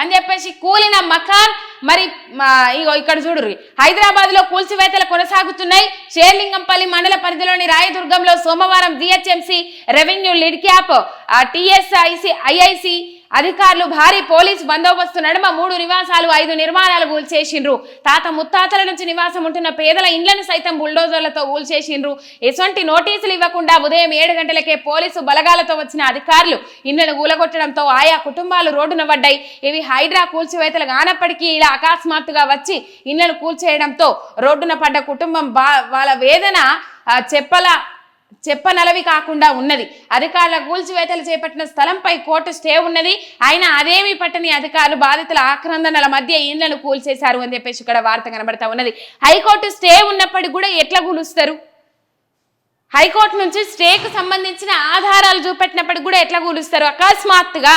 అని చెప్పేసి కూలిన మకాన్ మరి ఇగో ఇక్కడ చూడుర్రి. హైదరాబాద్లో కూల్చివేతలు కొనసాగుతున్నాయి. షేర్లింగంపల్లి మండల పరిధిలోని రాయదుర్గంలో సోమవారం GHMC revenue LIDCAP TSIC IIC అధికారులు భారీ పోలీస్ బందోబస్తు నడుమ మూడు నివాసాలు ఐదు నిర్మాణాలు కూల్చేసిండ్రు తాత ముత్తాతల నుంచి నివాసం ఉంటున్న పేదల ఇండ్లను సైతం బుల్డోజర్లతో కూల్చేసిండ్రు ఎటువంటి నోటీసులు ఇవ్వకుండా ఉదయం ఏడు గంటలకే పోలీసు బలగాలతో వచ్చిన అధికారులు ఇండ్లను కూలగొట్టడంతో ఆయా కుటుంబాలు రోడ్డున పడ్డాయి. ఇవి హైడ్రా కూల్చివేతలు కానప్పటికీ ఇలా అకస్మాత్తుగా వచ్చి ఇండ్లను కూల్చేయడంతో రోడ్డున పడ్డ కుటుంబం బా వాళ్ళ వేదన చెప్పల చెప్పనలవి కాకుండా ఉన్నది. అధికారుల కూల్చివేతలు చేపట్టిన స్థలంపై కోర్టు స్టే ఉన్నది. అయినా అదేమీ పట్టని అధికారులు బాధితుల ఆక్రందనల మధ్య ఇండ్లను కూల్చేశారు అని చెప్పేసి ఇక్కడ వార్త కనబడతా ఉన్నది. హైకోర్టు స్టే ఉన్నప్పటికి కూడా ఎట్లా కూలుస్తారు? హైకోర్టు నుంచి స్టేకు సంబంధించిన ఆధారాలు చూపెట్టినప్పటికి కూడా ఎట్లా కూలుస్తారు? అకస్మాత్తుగా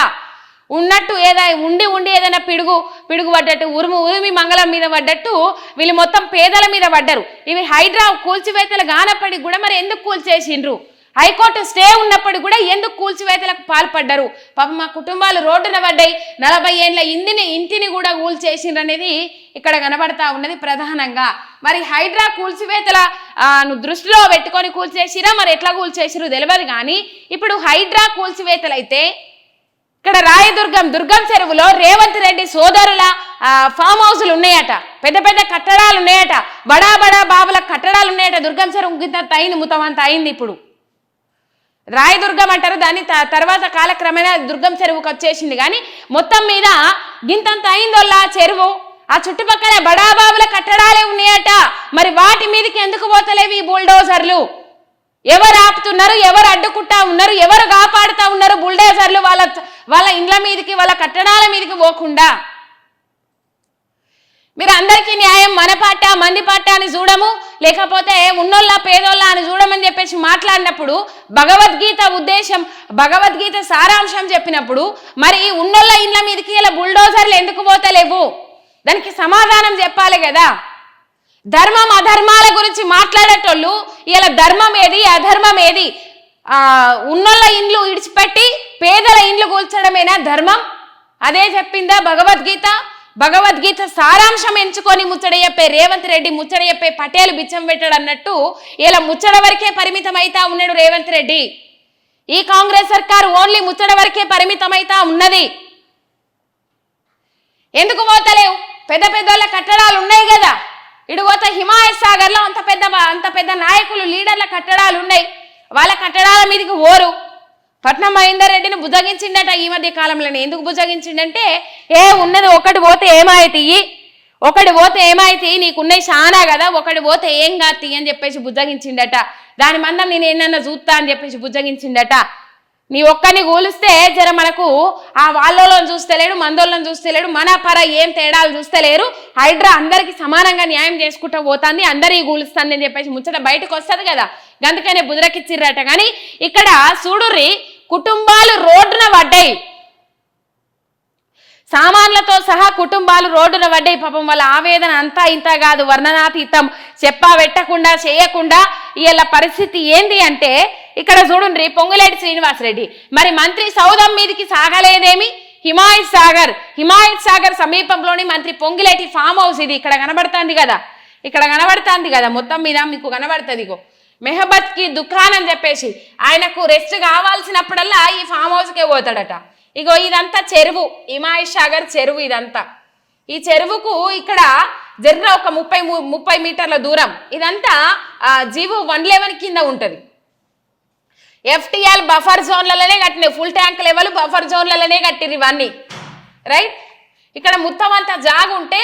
ఉన్నట్టు ఏదైనా ఉండి ఉండి ఏదైనా పిడుగు పిడుగు పడ్డట్టు ఉరుము ఉరిమి మంగళం మీద పడ్డట్టు వీళ్ళు మొత్తం పేదల మీద పడ్డరు. ఇవి హైడ్రా కూల్చివేతలు కానప్పటికి కూడా మరి ఎందుకు కూల్చేసిండ్రు? హైకోర్టు స్టే ఉన్నప్పటికి కూడా ఎందుకు కూల్చివేతలకు పాల్పడ్డరు? పాపం మా కుటుంబాలు రోడ్డున పడ్డాయి నలభై ఏండ్ల ఇంటిని ఇంటిని కూడా కూల్చేసిండ్రు అనేది ఇక్కడ కనబడతా ఉన్నది ప్రధానంగా. మరి హైడ్రా కూల్చివేతల దృష్టిలో పెట్టుకొని కూల్చేసిరా? మరి ఎట్లా కూల్చేసిరు తెలియదు కానీ ఇప్పుడు హైడ్రా కూల్చివేతలు అయితే ఇక్కడ రాయదుర్గం దుర్గం చెరువులో రేవంత్ రెడ్డి సోదరుల ఫామ్ హౌస్లు ఉన్నాయట. పెద్ద పెద్ద కట్టడాలు ఉన్నాయట. బడా బడా బాబుల కట్టడాలు ఉన్నాయట. దుర్గం చెరువు ఇంత అయింది మొత్తం అయింది ఇప్పుడు. రాయదుర్గం అంటారు దాని త- తర్వాత కాలక్రమేణా దుర్గం చెరువుకి వచ్చేసింది. కానీ మొత్తం మీద గింతంత అయిందోల్లా చెరువు. ఆ చుట్టుపక్కల బడాబాబుల కట్టడాలే ఉన్నాయట. మరి వాటి మీదకి ఎందుకు పోతలేవి ఈ బుల్డోజర్లు? ఎవరు ఆపుతున్నారు ఎవరు అడ్డుకుంటా ఉన్నారు ఎవరు కాపాడుతా ఉన్నారు బుల్డోజర్లు వాళ్ళ వాళ్ళ ఇండ్ల మీదకి వాళ్ళ కట్టడాల మీదకి పోకుండా. మీరు అందరికీ న్యాయం మన పాట మంది పాట అని చూడము. లేకపోతే ఉన్నోళ్ళ పేదోళ్ళ అని చూడమని చెప్పేసి మాట్లాడినప్పుడు భగవద్గీత ఉద్దేశం భగవద్గీత సారాంశం చెప్పినప్పుడు మరి ఉన్నోళ్ళ ఇండ్ల మీదకి ఇలా బుల్డోజర్లు ఎందుకు పోతలేవు? దానికి సమాధానం చెప్పాలి కదా. ధర్మం అధర్మాల గురించి మాట్లాడేటోళ్ళు ఇలా ధర్మం ఏది అధర్మం ఏది? ఆ ఉన్నోళ్ళ ఇండ్లు ఇడిచిపెట్టి పేదల ఇండ్లు కూల్చడమేనా ధర్మం? అదే చెప్పిందా భగవద్గీత? భగవద్గీత సారాంశం ఎంచుకొని ముచ్చడయ్యప్పే రేవంత్ రెడ్డి ముచ్చడయ్యప్పే పటేల్ పటేలు బిచ్చం పెట్టాడు అన్నట్టు ఇలా ముచ్చడ వరకే పరిమితం ఉన్నాడు రేవంత్ రెడ్డి. ఈ కాంగ్రెస్ సర్కార్ ఓన్లీ ముచ్చడ వరకే పరిమితమైతా ఉన్నది. ఎందుకు పోతలేవు? పెద్ద పెద్దోళ్ళ కట్టడాలు ఉన్నాయి కదా ఇటు పోతే హిమాయత్ అంత పెద్ద అంత పెద్ద నాయకులు లీడర్ల కట్టడాలు ఉన్నాయి. వాళ్ళ కట్టడాల మీదకి ఓరు. పట్నం మహేందర్ రెడ్డిని బుజ్జగించిండట ఈ మధ్య కాలంలోనే. ఎందుకు బుజగించిండంటే ఏ ఉన్నది ఒకటి పోతే ఏమాయితీ? ఒకటి పోతే ఏమైతే నీకున్నాయి చాలా కదా ఒకటి పోతే ఏం కాదు అని చెప్పేసి బుజ్జగించిండట దాని మందం నేను ఏమన్నా చూస్తా అని చెప్పేసి బుజ్జగించిండట నీ ఒక్కని కూలిస్తే జర మనకు ఆ వాళ్ళని చూస్తలేడు మందోళ్ళని చూస్తలేడు మన పర ఏం తేడాలు చూస్తలేరు హైడ్రా అందరికీ సమానంగా న్యాయం చేసుకుంటూ పోతుంది అందరికీ కూలుస్తుంది అని చెప్పేసి ముచ్చట బయటకు వస్తుంది కదా. అందుకనే బుదరకిచ్చిర్రట కానీ ఇక్కడ చూడుర్రి కుటుంబాలు రోడ్డున పడ్డాయి. సామాన్లతో సహా కుటుంబాలు రోడ్డున పడ్డాయి. పాపం వాళ్ళ ఆవేదన అంతా ఇంత కాదు. వర్ణనాతీతం. చెప్పా పెట్టకుండా చేయకుండా వీళ్ళ పరిస్థితి ఏంది అంటే ఇక్కడ చూడండి పొంగులేటి శ్రీనివాసరెడ్డి. మరి మంత్రి సౌదం మీదికి సాగలేదేమి? హిమాయత్ సాగర్. హిమాయత్ సాగర్ సమీపంలోని మంత్రి పొంగిలేటి ఫామ్ హౌస్ ఇది. ఇక్కడ కనబడుతుంది కదా. ఇక్కడ కనబడుతుంది కదా. మొత్తం మీద మీకు కనబడుతుంది ఇగో. మెహబత్కి దుకాన్ అని చెప్పేసి ఆయనకు రెస్ట్ కావాల్సినప్పుడల్లా ఈ ఫామ్ హౌస్కే పోతాడట. ఇగో ఇదంతా చెరువు. ఇమాయిష్ సాగర్ చెరువు ఇదంతా. ఈ చెరువుకు ఇక్కడ జర్ర ఒక ముప్పై ముప్పై మీటర్ల దూరం. ఇదంతా జీవు జీవో వన్ లెవెన్ కింద ఉంటుంది. ఎఫ్టిఎల్ బఫర్ జోన్లలోనే కట్టినాయి. ఫుల్ ట్యాంక్ లెవెల్ బఫర్ జోన్లలోనే కట్టిరు ఇవన్నీ. రైట్ ఇక్కడ మొత్తం అంతా జాగుంటే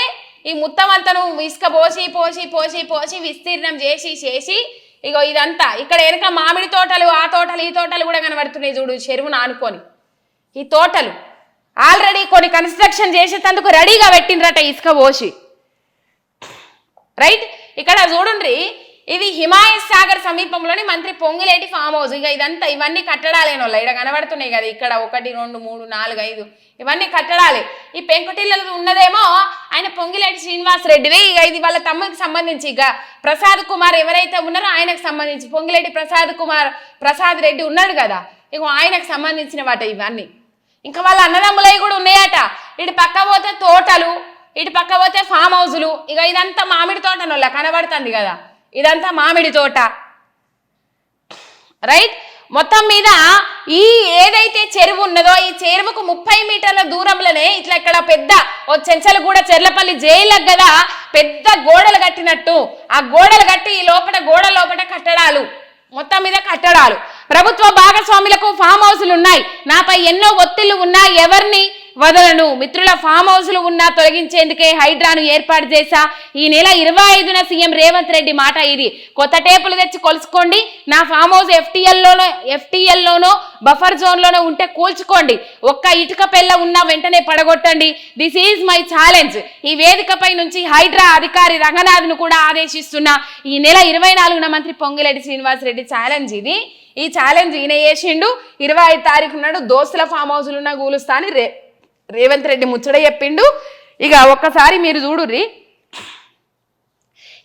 ఈ మొత్తం అంతను ఇసుక పోసి పోసి పోసి పోసి విస్తీర్ణం చేసి చేసి ఇగో ఇదంతా. ఇక్కడ వెనక మామిడి తోటలు ఆ తోటలు ఈ తోటలు కూడా కనబడుతున్నాయి చూడు చెరువును ఆనుకొని ఈ తోటలు ఆల్రెడీ కొన్ని కన్స్ట్రక్షన్ చేసేటందుకు రెడీగా పెట్టిండ్రట ఇసుక పోసి. రైట్? ఇక్కడ చూడండి ఇది హిమాయ సాగర్ సమీపంలోని మంత్రి పొంగిలేటి ఫామ్ హౌస్. ఇక ఇదంతా ఇవన్నీ కట్టడాలేనోళ్ళ. ఇక్కడ కనబడుతున్నాయి కదా ఇక్కడ ఒకటి రెండు మూడు నాలుగు ఐదు. ఇవన్నీ కట్టడాలే. ఈ పెంకుటిల్లలు ఉన్నదేమో ఆయన పొంగిలేటి శ్రీనివాస్ రెడ్డివి. ఇక ఇది వాళ్ళ తమ్ముడికి సంబంధించి. ఇక ప్రసాద్ కుమార్ ఎవరైతే ఉన్నారో ఆయనకు సంబంధించి. పొంగిలేటి ప్రసాద్ కుమార్ ప్రసాద్ రెడ్డి ఉన్నాడు కదా ఇగో ఆయనకు సంబంధించిన వాట ఇవన్నీ. ఇంకా వాళ్ళ అన్నదమ్ములవి కూడా ఉన్నాయట. ఇటు పక్క పోతే తోటలు ఇటు పక్క పోతే ఫామ్ హౌజులు ఇక ఇదంతా మామిడి తోటనోళ్ళ కనబడుతుంది కదా. ఇదంతా మామిడి తోట. రైట్ మొత్తం మీద ఈ ఏదైతే చెరువు ఉన్నదో ఈ చెరువుకు ముప్పై మీటర్ల దూరంలోనే ఇట్లా ఇక్కడ పెద్ద ఓ చెంచలగూడ చెర్లపల్లి జైలకు కదా పెద్ద గోడలు కట్టినట్టు. ఆ గోడలు కట్టి ఈ లోపల గోడ లోపల కట్టడాలు. మొత్తం మీద కట్టడాలు. ప్రభుత్వ భాగస్వాములకు ఫామ్ హౌసులు ఉన్నాయి. నాపై ఎన్నో ఒత్తిళ్ళు ఉన్నా ఎవరిని వదలను. మిత్రుల ఫామ్ హౌస్లు ఉన్నా తొలగించేందుకే హైడ్రాను ఏర్పాటు చేశా. ఈ నెల ఇరవై ఐదున సీఎం రేవంత్ రెడ్డి మాట ఇది. కొత్త టేపులు తెచ్చి కొలుసుకోండి. నా ఫామ్ హౌస్ ఎఫ్టీఎల్లోనో ఎఫ్టీఎల్లోనో బఫర్ జోన్లోనో ఉంటే కూల్చుకోండి. ఒక్క ఇటుక పెళ్ళ ఉన్నా వెంటనే పడగొట్టండి. దిస్ ఈజ్ మై ఛాలెంజ్ ఈ వేదికపై నుంచి హైడ్రా అధికారి రంగనాథ్ను కూడా ఆదేశిస్తున్నా. ఈ నెల ఇరవై నాలుగున మంత్రి పొంగిరెడ్డి శ్రీనివాసరెడ్డి ఛాలెంజ్ ఇది. ఈ ఛాలెంజ్ ఈయన చేసిండు. ఇరవై ఐదు తారీఖు నాడు దోస్తుల ఫామ్ హౌస్లు ఉన్న కూలుస్తా అని రే రేవంత్ రెడ్డి ముచ్చట చెప్పిండు. ఇక ఒక్కసారి మీరు చూడుర్రి.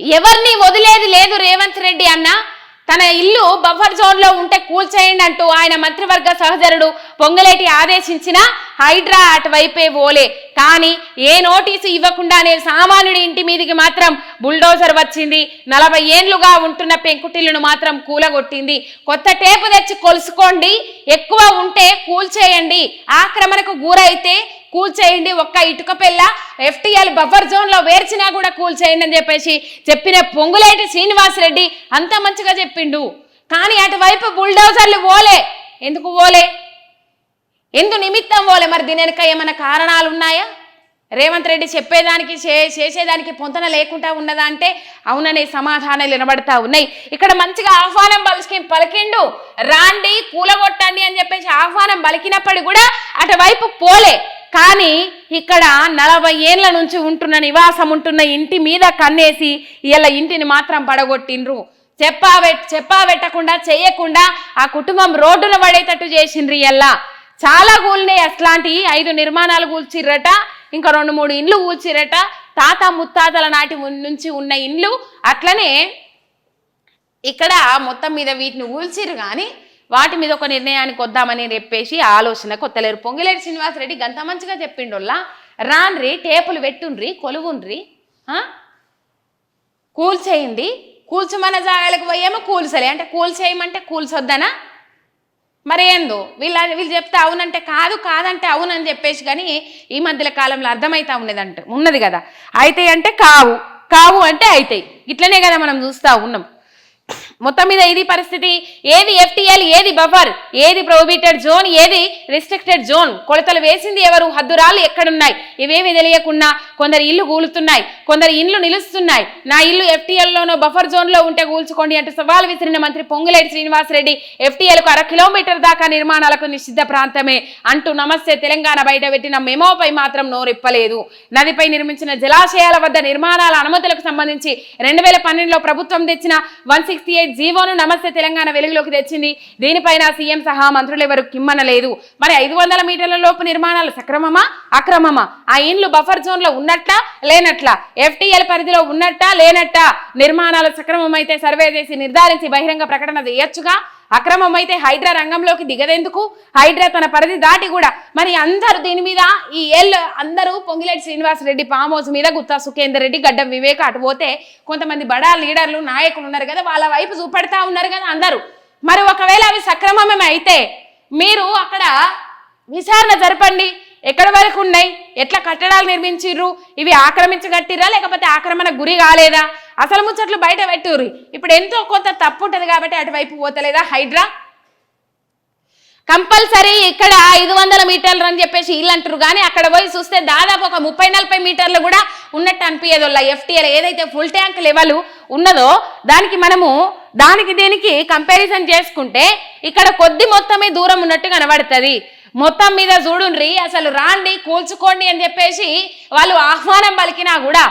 ఎవరిని వదిలేది లేదు రేవంత్ రెడ్డి అన్న. తన ఇల్లు బఫర్ జోన్లో ఉంటే కూల్చేయండి అంటూ ఆయన మంత్రివర్గ సహచరుడు పొంగలేటి ఆదేశించిన హైడ్రా అటువైపే ఓలే. కానీ ఏ నోటీసు ఇవ్వకుండానే సామాన్యుడి ఇంటి మీదికి మాత్రం బుల్డోజర్ వచ్చింది. నలభై ఏండ్లుగా ఉంటున్న పెంకుటిల్లును మాత్రం కూలగొట్టింది. కొత్త టేపు తెచ్చి కొలుసుకోండి. ఎక్కువ ఉంటే కూల్చేయండి. ఆక్రమణకు గురైతే కూల్చేయండి. ఒక్క ఇటుక పిల్ల ఎఫ్టీఎల్ బఫర్ జోన్లో వేర్చినా కూడా కూల్చేయండి అని చెప్పేసి చెప్పిన పొంగులేటి శ్రీనివాసరెడ్డి అంత మంచిగా చెప్పిండు. కానీ అటువైపు బుల్డోజర్లు ఓలే. ఎందుకు ఓలే? ఎందు నిమిత్తం పోలే మరి దీని వెనక ఏమైనా కారణాలు ఉన్నాయా రేవంత్ రెడ్డి చెప్పేదానికి చే చేసేదానికి పొంతన లేకుండా ఉన్నదా అంటే అవుననే సమాధానాలు వినబడతా ఉన్నాయి. ఇక్కడ మంచిగా ఆహ్వానం పలికి పలికిండు రాండి కూలగొట్టండి అని చెప్పేసి ఆహ్వానం పలికినప్పటికీ కూడా అటువైపు పోలే. కానీ ఇక్కడ నలభై ఏళ్ళ నుంచి ఉంటున్న నివాసం ఉంటున్న ఇంటి మీద కన్నేసి ఇలా ఇంటిని మాత్రం పడగొట్టిండ్రు. చెప్పా చెప్పా పెట్టకుండా చేయకుండా ఆ కుటుంబం రోడ్డున పడేటట్టు చేసిండ్రు ఇలా చాలా కూలినాయి అట్లాంటి ఐదు నిర్మాణాలు కూల్చిర్రట ఇంకా రెండు మూడు ఇండ్లు కూల్చిరట తాత ముత్తాతల నాటి నుంచి ఉన్న ఇండ్లు అట్లనే ఇక్కడ మొత్తం మీద వీటిని ఊల్చిరు కానీ వాటి మీద ఒక నిర్ణయానికి వద్దామని చెప్పేసి ఆలోచన కొత్తలేరు పొంగిలేరు శ్రీనివాసరెడ్డి గంత మంచిగా చెప్పిండోళ్ళ. రాన్రి టేపులు పెట్టుండ్రి కొలువుండ్రి కూల్చేయండి కూల్చమన్న జాగాలకు పోయేమో కూల్చలే. అంటే కూల్చేయమంటే కూల్చొద్దనా? మరి ఏందో? వీళ్ళ వీళ్ళు చెప్తే అవునంటే కాదు కాదంటే అవునని చెప్పేసి కానీ ఈ మధ్యల కాలంలో అర్థమైతా ఉండేదంట. ఉన్నది కదా. అయితే అంటే కావు. కావు అంటే అవుతాయి ఇట్లనే కదా మనం చూస్తా ఉన్నాం. మొత్తం మీద ఇది పరిస్థితి. ఏది ఎఫ్టిఎల్ ఏది బఫర్ ఏది ప్రొహిబిటెడ్ జోన్ ఏది రిస్ట్రిక్టెడ్ జోన్? కొలతలు వేసింది ఎవరు? హద్దురాలు ఎక్కడున్నాయి? ఇవేమి తెలియకుండా కొందరు ఇల్లు కూలుతున్నాయి కొందరు ఇండ్లు నిలుస్తున్నాయి. నా ఇల్లు ఎఫ్టీఎల్లోనో బఫర్ జోన్లో ఉంటే కూల్చుకోండి అంటూ సవాల్ విసిరిన మంత్రి పొంగులేటి శ్రీనివాసరెడ్డి ఎఫ్టీఎల్కు అర కిలోమీటర్ దాకా నిర్మాణాలకు నిషిద్ధ ప్రాంతమే అంటూ నమస్తే తెలంగాణ బయట పెట్టిన మెమోపై మాత్రం నోరెప్పలేదు. నదిపై నిర్మించిన జలాశయాల వద్ద నిర్మాణాల అనుమతులకు సంబంధించి రెండు వేల పన్నెండులో ప్రభుత్వం తెచ్చిన వన్ సిక్స్టీ ఎయిట్ జీవోను నమస్తే తెలంగాణ వెలుగులోకి తెచ్చింది. దీనిపైన సీఎం సహా మంత్రులు ఎవరు కిమ్మనలేదు మరి ఐదు వందల మీటర్ల లోపు నిర్మాణాలు సక్రమమా? అక్రమమా? ఆ ఇండ్లు బఫర్ జోన్లో ఉన్నట్లా లేనట్లా? ఎఫ్టీఎల్ పరిధిలో ఉన్నట్టా లేనట్టా నిర్మాణాలు సక్రమమైతే సర్వే చేసి నిర్ధారించి బహిరంగ ప్రకటన చేయొచ్చుగా? అక్రమమైతే హైడ్రా రంగంలోకి దిగదెందుకు హైడ్రా తన పరిధి దాటి కూడా మరి అందరూ దీని మీద ఈ ఎల్ అందరూ పొంగిలేటి శ్రీనివాస్ రెడ్డి ఫామ్ హౌస్ మీద గుత్తా సుఖేందర్ రెడ్డి గడ్డం వివేక్ అటు పోతే కొంతమంది బడా లీడర్లు నాయకులు ఉన్నారు కదా వాళ్ళ వైపు చూపెడతా ఉన్నారు కదా అందరూ. మరి ఒకవేళ అవి సక్రమమే అయితే మీరు అక్కడ విచారణ జరపండి. ఎక్కడ వరకు ఉన్నాయి? ఎట్లా కట్టడాలు నిర్మించిర్రు? ఇవి ఆక్రమించగట్టిరా లేకపోతే ఆక్రమణ గురి కాలేదా? అసలు ముచ్చట్లు బయట పెట్టుర్రు. ఇప్పుడు ఎంతో కొంత తప్పు ఉంటుంది కాబట్టి అటువైపు పోతలేదా హైడ్రా? కంపల్సరీ ఇక్కడ ఐదు వందల మీటర్లు అని చెప్పేసి ఇల్లు అంటారు కానీ అక్కడ పోయి చూస్తే దాదాపు ఒక ముప్పై నలభై మీటర్లు కూడా ఉన్నట్టు అనిపించదు ఎఫ్టీఎల్. ఏదైతే ఫుల్ ట్యాంక్ లెవెల్ ఉన్నదో దానికి మనము దానికి దీనికి కంపారిజన్ చేసుకుంటే ఇక్కడ కొద్ది మొత్తమే దూరం ఉన్నట్టు కనబడుతుంది. మొత్తం మీద చూడుండ్రి అసలు రాండి కూల్చుకోండి అని చెప్పేసి వాళ్ళు ఆహ్వానం పలికినా కూడా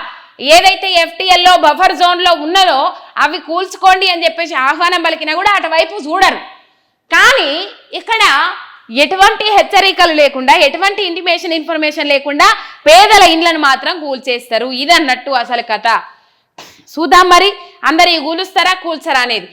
ఏదైతే ఎఫ్టీఎల్లో బఫర్ జోన్లో ఉన్నదో అవి కూల్చుకోండి అని చెప్పేసి ఆహ్వానం పలికినా కూడా అటువైపు చూడరు. కానీ ఇక్కడ ఎటువంటి హెచ్చరికలు లేకుండా ఎటువంటి ఇంటిమేషన్ ఇన్ఫర్మేషన్ లేకుండా పేదల ఇండ్లను మాత్రం కూల్చేస్తారు. ఇది అన్నట్టు అసలు కథ. చూద్దాం మరి అందరు కూలుస్తారా కూల్చరా అనేది.